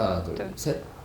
하나 둘 둘.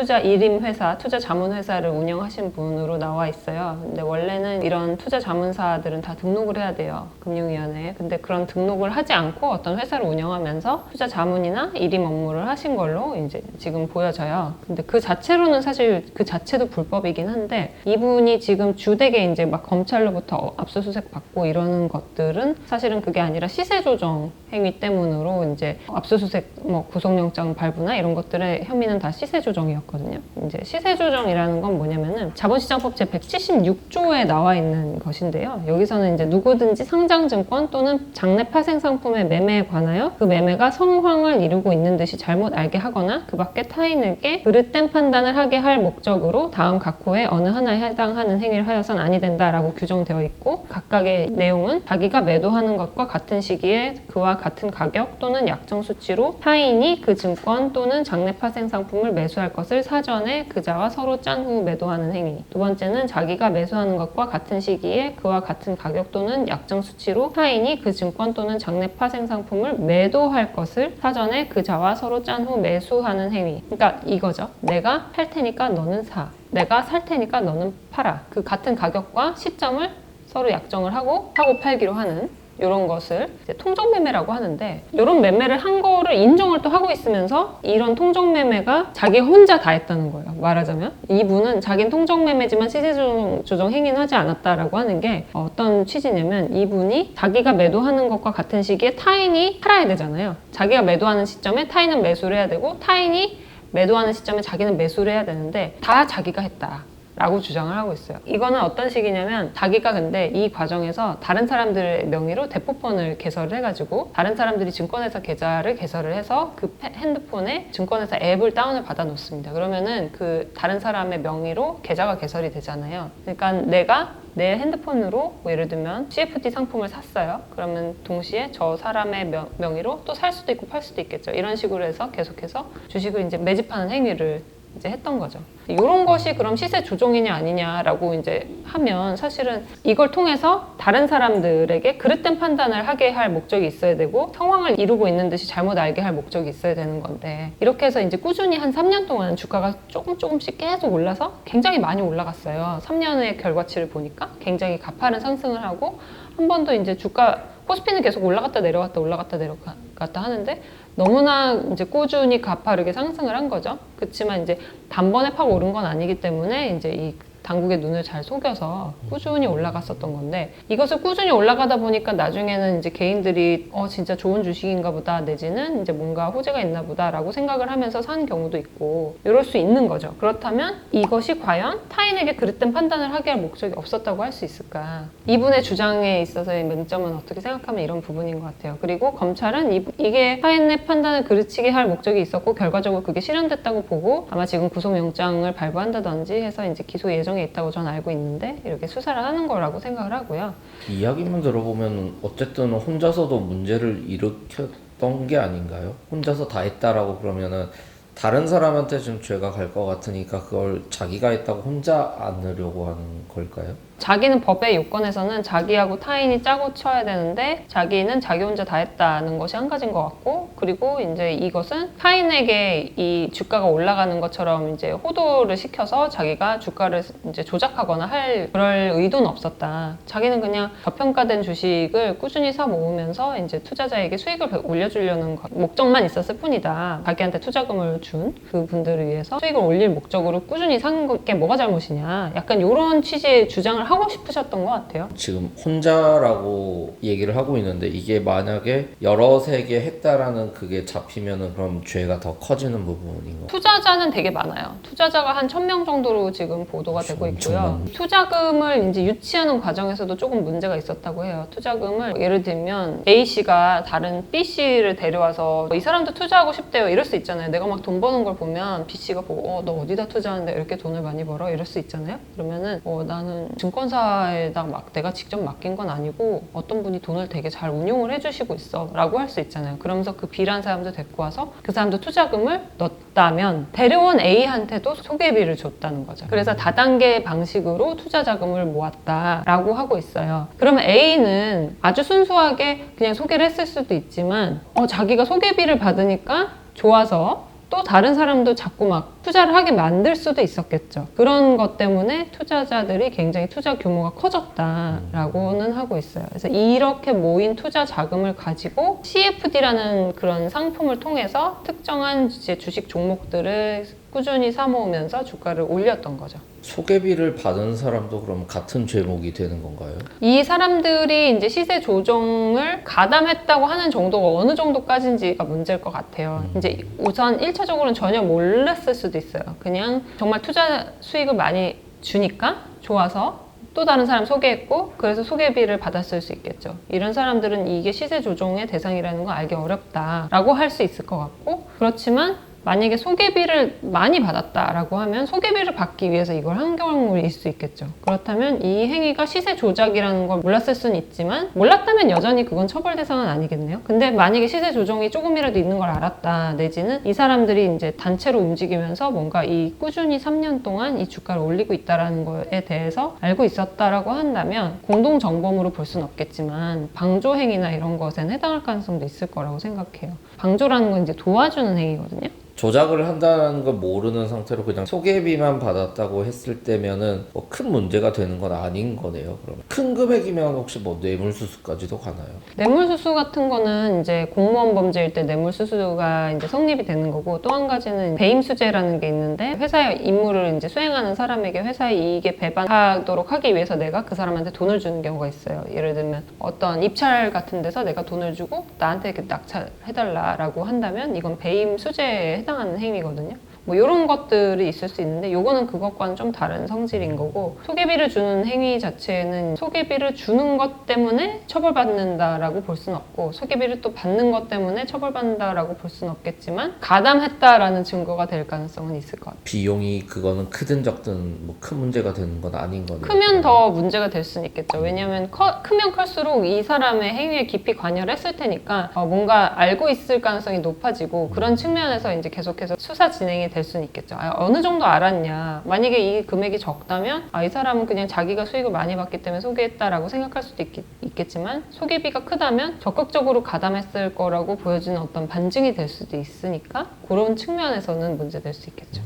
투자 일임 회사, 투자 자문 회사를 운영하신 분으로 나와 있어요. 근데 원래는 이런 투자 자문사들은 다 등록을 해야 돼요. 금융위원회에. 근데 그런 등록을 하지 않고 어떤 회사를 운영하면서 투자 자문이나 일임 업무를 하신 걸로 이제 지금 보여져요. 근데 그 자체로는 사실 그 자체도 불법이긴 한데 이분이 지금 주되게 이제 막 검찰로부터 압수수색 받고 이러는 것들은 사실은 그게 아니라 시세 조정 행위 때문으로 이제 압수수색 뭐 구속영장 발부나 이런 것들의 혐의는 다 시세 조정이었 거든요. 이제 시세 조정이라는 건 뭐냐면은 자본시장법 제 176조에 나와 있는 것인데요. 여기서는 이제 누구든지 상장증권 또는 장내 파생 상품의 매매에 관하여 그 매매가 성황을 이루고 있는 듯이 잘못 알게 하거나 그 밖에 타인에게 그릇된 판단을 하게 할 목적으로 다음 각호의 어느 하나에 해당하는 행위를 하여선 아니 된다라고 규정되어 있고 각각의 내용은 자기가 매도하는 것과 같은 시기에 그와 같은 가격 또는 약정 수치로 타인이 그 증권 또는 장내 파생 상품을 매수할 것을 사전에 그자와 서로 짠 후 매도하는 행위. 두 번째는 자기가 매수하는 것과 같은 시기에 그와 같은 가격 또는 약정 수치로 타인이 그 증권 또는 장내 파생 상품을 매도할 것을 사전에 그자와 서로 짠 후 매수하는 행위. 그러니까 이거죠. 내가 팔 테니까 너는 사. 내가 살 테니까 너는 팔아. 그 같은 가격과 시점을 서로 약정을 하고 사고 팔기로 하는 이런 것을 이제 통정 매매라고 하는데 이런 매매를 한 거를 인정을 또 하고 있으면서 이런 통정 매매가 자기 혼자 다 했다는 거예요. 말하자면 이분은 자기는 통정 매매지만 시세 조정 조정 행위는 하지 않았다라고 하는 게 어떤 취지냐면 이분이 자기가 매도하는 것과 같은 시기에 타인이 팔아야 되잖아요. 자기가 매도하는 시점에 타인은 매수를 해야 되고 타인이 매도하는 시점에 자기는 매수를 해야 되는데 다 자기가 했다. 라고 주장을 하고 있어요. 이거는 어떤 식이냐면 자기가 근데 이 과정에서 다른 사람들의 명의로 대포폰을 개설을 해가지고 다른 사람들이 증권회사 계좌를 개설을 해서 그 패- 핸드폰에 증권회사 앱을 다운을 받아 놓습니다. 그러면은 그 다른 사람의 명의로 계좌가 개설이 되잖아요. 그러니까 내가 내 핸드폰으로 뭐 예를 들면 CFD 상품을 샀어요. 그러면 동시에 저 사람의 명, 명의로 또 살 수도 있고 팔 수도 있겠죠. 이런 식으로 해서 계속해서 주식을 이제 매집하는 행위를 이제 했던 거죠. 이런 것이 그럼 시세 조종이냐 아니냐라고 이제 하면 사실은 이걸 통해서 다른 사람들에게 그릇된 판단을 하게 할 목적이 있어야 되고 상황을 이루고 있는 듯이 잘못 알게 할 목적이 있어야 되는 건데 이렇게 해서 이제 꾸준히 한 3년 동안 주가가 조금 조금씩 계속 올라서 굉장히 많이 올라갔어요. 3년의 결과치를 보니까 굉장히 가파른 상승을 하고 한 번도 이제 주가 코스피는 계속 올라갔다 내려갔다 올라갔다 내려갔다 하는데 너무나 이제 꾸준히 가파르게 상승을 한 거죠. 그렇지만 이제 단번에 팍 오른 건 아니기 때문에 이제 이 당국의 눈을 잘 속여서 꾸준히 올라갔었던 건데 이것을 꾸준히 올라가다 보니까 나중에는 이제 개인들이 어 진짜 좋은 주식인가 보다 내지는 이제 뭔가 호재가 있나 보다라고 생각을 하면서 산 경우도 있고 이럴 수 있는 거죠. 그렇다면 이것이 과연 타인에게 그릇된 판단을 하게 할 목적이 없었다고 할 수 있을까? 이분의 주장에 있어서의 맹점은 어떻게 생각하면 이런 부분인 것 같아요. 그리고 검찰은 이, 이게 타인의 판단을 그르치게 할 목적이 있었고 결과적으로 그게 실현됐다고 보고 아마 지금 구속영장을 발부한다든지 해서 이제 기소 예정 에 있다고 저는 알고 있는데 이렇게 수사를 하는 거라고 생각을 하고요. 이야기만 들어보면 어쨌든 혼자서도 문제를 일으켰던 게 아닌가요? 혼자서 다 했다라고 그러면은 다른 사람한테 좀 죄가 갈 것 같으니까 그걸 자기가 했다고 혼자 안으려고 하는 걸까요? 자기는 법의 요건에서는 자기하고 타인이 짜고 쳐야 되는데 자기는 자기 혼자 다 했다는 것이 한 가지인 것 같고 그리고 이제 이것은 타인에게 이 주가가 올라가는 것처럼 이제 호도를 시켜서 자기가 주가를 이제 조작하거나 할 그럴 의도는 없었다. 자기는 그냥 저평가된 주식을 꾸준히 사 모으면서 이제 투자자에게 수익을 올려주려는 것- 목적만 있었을 뿐이다. 자기한테 투자금을 준 그분들을 위해서 수익을 올릴 목적으로 꾸준히 산 게 뭐가 잘못이냐. 약간 이런 취지의 주장을 하고 싶으셨던 것 같아요. 지금 혼자라고 얘기를 하고 있는데 이게 만약에 여러 세개 했다라는 그게 잡히면은 그럼 죄가 더 커지는 부분인 거. 투자자는 되게 많아요. 투자자가 한 1000명 정도로 지금 보도가 되고 있고요. 엄청난. 투자금을 이제 유치하는 과정에서도 조금 문제가 있었다고 해요. 투자금을 예를 들면 A씨가 다른 B씨를 데려와서 이 사람도 투자하고 싶대요. 이럴 수 있잖아요. 내가 막 돈 버는 걸 보면 B씨가 보고 어, 너 어디다 투자하는데 이렇게 돈을 많이 벌어? 이럴 수 있잖아요. 그러면은 어, 나는 증권 증권사에다 막 내가 직접 맡긴 건 아니고 어떤 분이 돈을 되게 잘 운용을 해주시고 있어 라고 할 수 있잖아요. 그러면서 그 B라는 사람도 데리고 와서 그 사람도 투자금을 넣었다면 데려온 A한테도 소개비를 줬다는 거죠. 그래서 다단계 방식으로 투자 자금을 모았다라고 하고 있어요. 그러면 A는 아주 순수하게 그냥 소개를 했을 수도 있지만 어, 자기가 소개비를 받으니까 좋아서 또 다른 사람도 자꾸 막 투자를 하게 만들 수도 있었겠죠. 그런 것 때문에 투자자들이 굉장히 투자 규모가 커졌다라고는 하고 있어요. 그래서 이렇게 모인 투자 자금을 가지고 CFD라는 그런 상품을 통해서 특정한 이제 주식 종목들을 꾸준히 사모으면서 주가를 올렸던 거죠. 소개비를 받은 사람도 그럼 같은 죄목이 되는 건가요? 이 사람들이 이제 시세 조정을 가담했다고 하는 정도가 어느 정도까지인지가 문제일 것 같아요. 이제 우선 1차적으로는 전혀 몰랐을 수도 있어요. 그냥 정말 투자 수익을 많이 주니까 좋아서 또 다른 사람 소개했고 그래서 소개비를 받았을 수 있겠죠. 이런 사람들은 이게 시세 조정의 대상이라는 걸 알기 어렵다라고 할 수 있을 것 같고 그렇지만 만약에 소개비를 많이 받았다라고 하면 소개비를 받기 위해서 이걸 한 경우일 수 있겠죠. 그렇다면 이 행위가 시세 조작이라는 걸 몰랐을 수는 있지만 몰랐다면 여전히 그건 처벌 대상은 아니겠네요. 근데 만약에 시세 조정이 조금이라도 있는 걸 알았다 내지는 이 사람들이 이제 단체로 움직이면서 뭔가 이 꾸준히 3년 동안 이 주가를 올리고 있다라는 거에 대해서 알고 있었다라고 한다면 공동 정범으로 볼 수는 없겠지만 방조 행위나 이런 것에는 해당할 가능성도 있을 거라고 생각해요. 방조라는 건 이제 도와주는 행위거든요. 조작을 한다는 걸 모르는 상태로 그냥 소개비만 받았다고 했을 때면은 뭐 큰 문제가 되는 건 아닌 거네요. 그러면 큰 금액이면 혹시 뭐 뇌물수수까지도 가나요? 뇌물수수 같은 거는 이제 공무원 범죄일 때 뇌물수수가 이제 성립이 되는 거고 또 한 가지는 배임수재라는 게 있는데 회사의 임무를 이제 수행하는 사람에게 회사의 이익에 배반하도록 하기 위해서 내가 그 사람한테 돈을 주는 경우가 있어요. 예를 들면 어떤 입찰 같은 데서 내가 돈을 주고 나한테 낙찰해달라라고 한다면 이건 배임수재에 해당 하는 행위거든요. 뭐 이런 것들이 있을 수 있는데 요거는 그것과는 좀 다른 성질인 거고 소개비를 주는 행위 자체는 소개비를 주는 것 때문에 처벌받는다라고 볼 수는 없고 소개비를 또 받는 것 때문에 처벌받는다라고 볼 수는 없겠지만 가담했다라는 증거가 될 가능성은 있을 것 같아요. 비용이 그거는 크든 적든 뭐 큰 문제가 되는 건 아닌 거네요. 크면 더 문제가 될 수는 있겠죠. 왜냐하면 커- 크면 클수록 이 사람의 행위에 깊이 관여를 했을 테니까 어, 뭔가 알고 있을 가능성이 높아지고 그런 측면에서 이제 계속해서 수사 진행이 될 수는 있겠죠. 아, 어느 정도 알았냐. 만약에 이 금액이 적다면 아, 이 사람은 그냥 자기가 수익을 많이 받기 때문에 소개했다라고 생각할 수도 있, 있겠지만 소개비가 크다면 적극적으로 가담했을 거라고 보여지는 어떤 반증이 될 수도 있으니까 그런 측면에서는 문제될 수 있겠죠.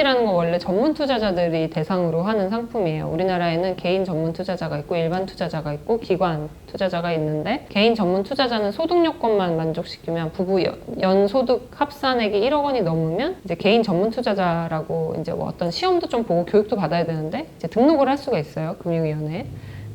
CFD라는 건 원래 전문 투자자들이 대상으로 하는 상품이에요. 우리나라에는 개인 전문 투자자가 있고 일반 투자자가 있고 기관 투자자가 있는데 개인 전문 투자자는 소득 요건만 만족시키면 부부 연, 연소득 합산액이 1억 원이 넘으면 이제 개인 전문 투자자라고 이제 뭐 어떤 시험도 좀 보고 교육도 받아야 되는데 이제 등록을 할 수가 있어요. 금융위원회에.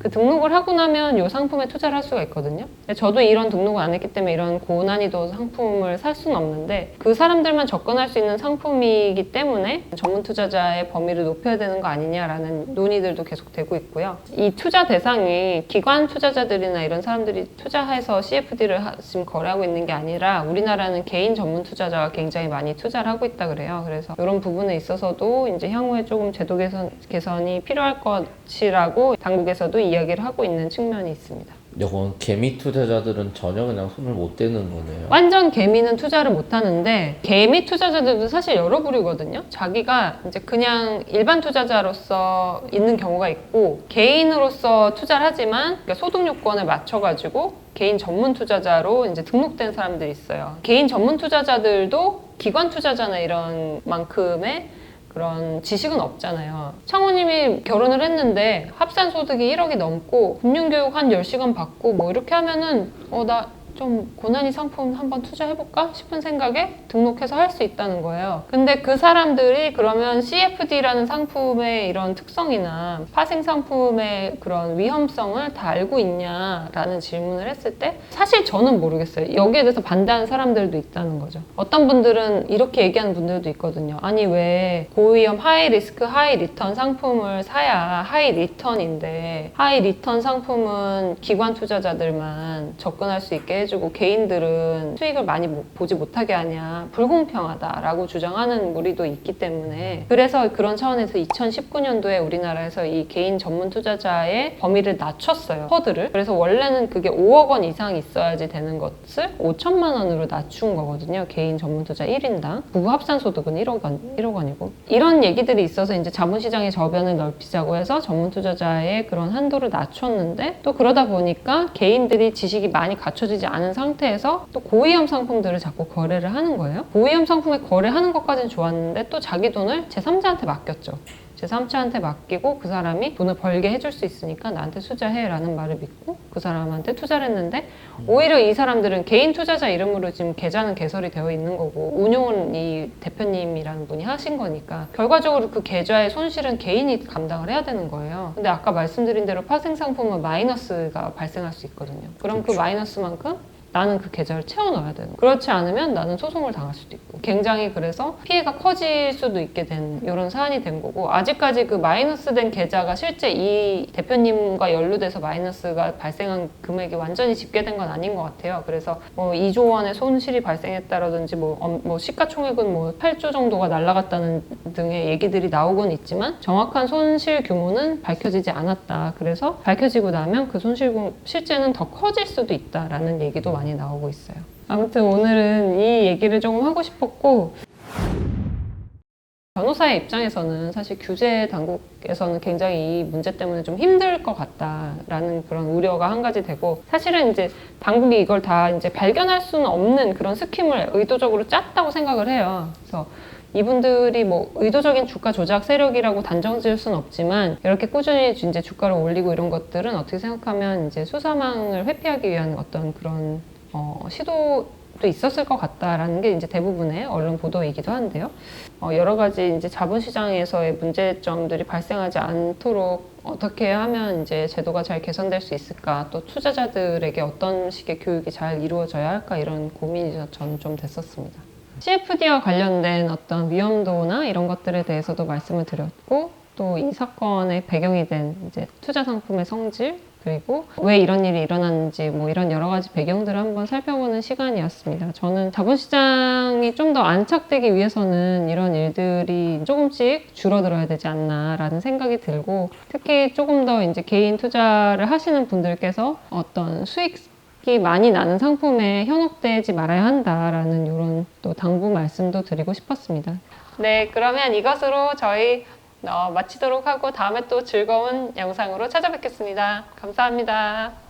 그 등록을 하고 나면 이 상품에 투자를 할 수가 있거든요. 저도 이런 등록을 안 했기 때문에 이런 고난이도 상품을 살 수는 없는데 그 사람들만 접근할 수 있는 상품이기 때문에 전문 투자자의 범위를 높여야 되는 거 아니냐라는 논의들도 계속 되고 있고요. 이 투자 대상이 기관 투자자들이나 이런 사람들이 투자해서 CFD를 지금 거래하고 있는 게 아니라 우리나라는 개인 전문 투자자가 굉장히 많이 투자를 하고 있다 그래요. 그래서 이런 부분에 있어서도 이제 향후에 조금 제도 개선, 개선이 필요할 것이라고 당국에서도 이야기 를 하고 있는 측면이 있습니다. 이건 개미 투자자들은 전혀 그냥 손을 못 대는 거네요. 완전 개미는 투자를 못 하는데 개미 투자자들도 사실 여러 부류거든요. 자기가 이제 그냥 일반 투자자로서 있는 경우가 있고 개인으로서 투자를 하지만 그러니까 소득 요건을 맞춰 가지고 개인 전문 투자자로 이제 등록된 사람들이 있어요. 개인 전문 투자자들도 기관 투자자나 이런 만큼의 그런 지식은 없잖아요. 창호님이 결혼을 했는데 합산 소득이 1억이 넘고 금융교육 한 10시간 받고 뭐 이렇게 하면은 어, 나 좀 고난이 상품 한번 투자해볼까 싶은 생각에 등록해서 할 수 있다는 거예요. 근데 그 사람들이 그러면 CFD라는 상품의 이런 특성이나 파생 상품의 그런 위험성을 다 알고 있냐라는 질문을 했을 때 사실 저는 모르겠어요. 여기에 대해서 반대하는 사람들도 있다는 거죠. 어떤 분들은 이렇게 얘기하는 분들도 있거든요. 아니 왜 고위험 하이 리스크 하이 리턴 상품을 사야 하이 리턴인데 하이 리턴 상품은 기관 투자자들만 접근할 수 있게 해주고 개인들은 수익을 많이 못- 보지 못하게 하냐 불공평하다라고 주장하는 무리도 있기 때문에 그래서 그런 차원에서 2019년도에 우리나라에서 이 개인 전문 투자자의 범위를 낮췄어요 허들을. 그래서 원래는 그게 5억 원 이상 있어야지 되는 것을 5천만 원으로 낮춘 거거든요 개인 전문 투자 1인당. 부부 합산 소득은 1억 원 1억 원이고. 이런 얘기들이 있어서 이제 자본시장의 저변을 넓히자고 해서 전문 투자자의 그런 한도를 낮췄는데 또 그러다 보니까 개인들이 지식이 많이 갖춰지지 않은 상태에서 또 고위험 상품들을 자꾸 거래를 하는 거예요. 고위험 상품에 거래하는 것까지는 좋았는데 또 자기 돈을 제3자한테 맡겼죠. 제3자한테 맡기고 그 사람이 돈을 벌게 해줄 수 있으니까 나한테 투자해라는 말을 믿고 그 사람한테 투자를 했는데 오히려 이 사람들은 개인 투자자 이름으로 지금 계좌는 개설이 되어 있는 거고 운용은 이 대표님이라는 분이 하신 거니까 결과적으로 그 계좌의 손실은 개인이 감당을 해야 되는 거예요. 근데 아까 말씀드린 대로 파생 상품은 마이너스가 발생할 수 있거든요. 그럼 그 마이너스만큼 나는 그 계좌를 채워 넣어야 되는 거예요. 그렇지 않으면 나는 소송을 당할 수도 있고 굉장히 그래서 피해가 커질 수도 있게 된 이런 사안이 된 거고 아직까지 그 마이너스 된 계좌가 실제 이 대표님과 연루돼서 마이너스가 발생한 금액이 완전히 집계된 건 아닌 것 같아요. 그래서 뭐 2조 원의 손실이 발생했다라든지 뭐, 엄- 뭐 시가총액은 뭐 8조 정도가 날라갔다는 등의 얘기들이 나오곤 있지만 정확한 손실 규모는 밝혀지지 않았다. 그래서 밝혀지고 나면 그 손실 실제는 더 커질 수도 있다라는 얘기도 많이 나오고 있어요. 아무튼 오늘은 이 얘기를 조금 하고 싶었고 변호사의 입장에서는 사실 규제 당국에서는 굉장히 이 문제 때문에 좀 힘들 것 같다라는 그런 우려가 한 가지 되고 사실은 이제 당국이 이걸 다 이제 발견할 수는 없는 그런 스킴을 의도적으로 짰다고 생각을 해요. 그래서 이분들이 뭐 의도적인 주가 조작 세력이라고 단정 지을 수는 없지만 이렇게 꾸준히 이제 주가를 올리고 이런 것들은 어떻게 생각하면 이제 수사망을 회피하기 위한 어떤 그런 어, 시도도 있었을 것 같다라는 게 이제 대부분의 언론 보도이기도 한데요. 어, 여러 가지 이제 자본시장에서의 문제점들이 발생하지 않도록 어떻게 하면 이제 제도가 잘 개선될 수 있을까, 또 투자자들에게 어떤 식의 교육이 잘 이루어져야 할까 이런 고민이 저는 좀 됐었습니다. CFD와 관련된 어떤 위험도나 이런 것들에 대해서도 말씀을 드렸고, 또 이 사건의 배경이 된 이제 투자 상품의 성질, 그리고 왜 이런 일이 일어났는지 뭐 이런 여러 가지 배경들을 한번 살펴보는 시간이었습니다. 저는 자본시장이 좀 더 안착되기 위해서는 이런 일들이 조금씩 줄어들어야 되지 않나라는 생각이 들고 특히 조금 더 이제 개인 투자를 하시는 분들께서 어떤 수익 이 많이 나는 상품에 현혹되지 말아야 한다라는 이런 또 당부 말씀도 드리고 싶었습니다. 네, 그러면 이것으로 저희 어, 마치도록 하고 다음에 또 즐거운 영상으로 찾아뵙겠습니다. 감사합니다.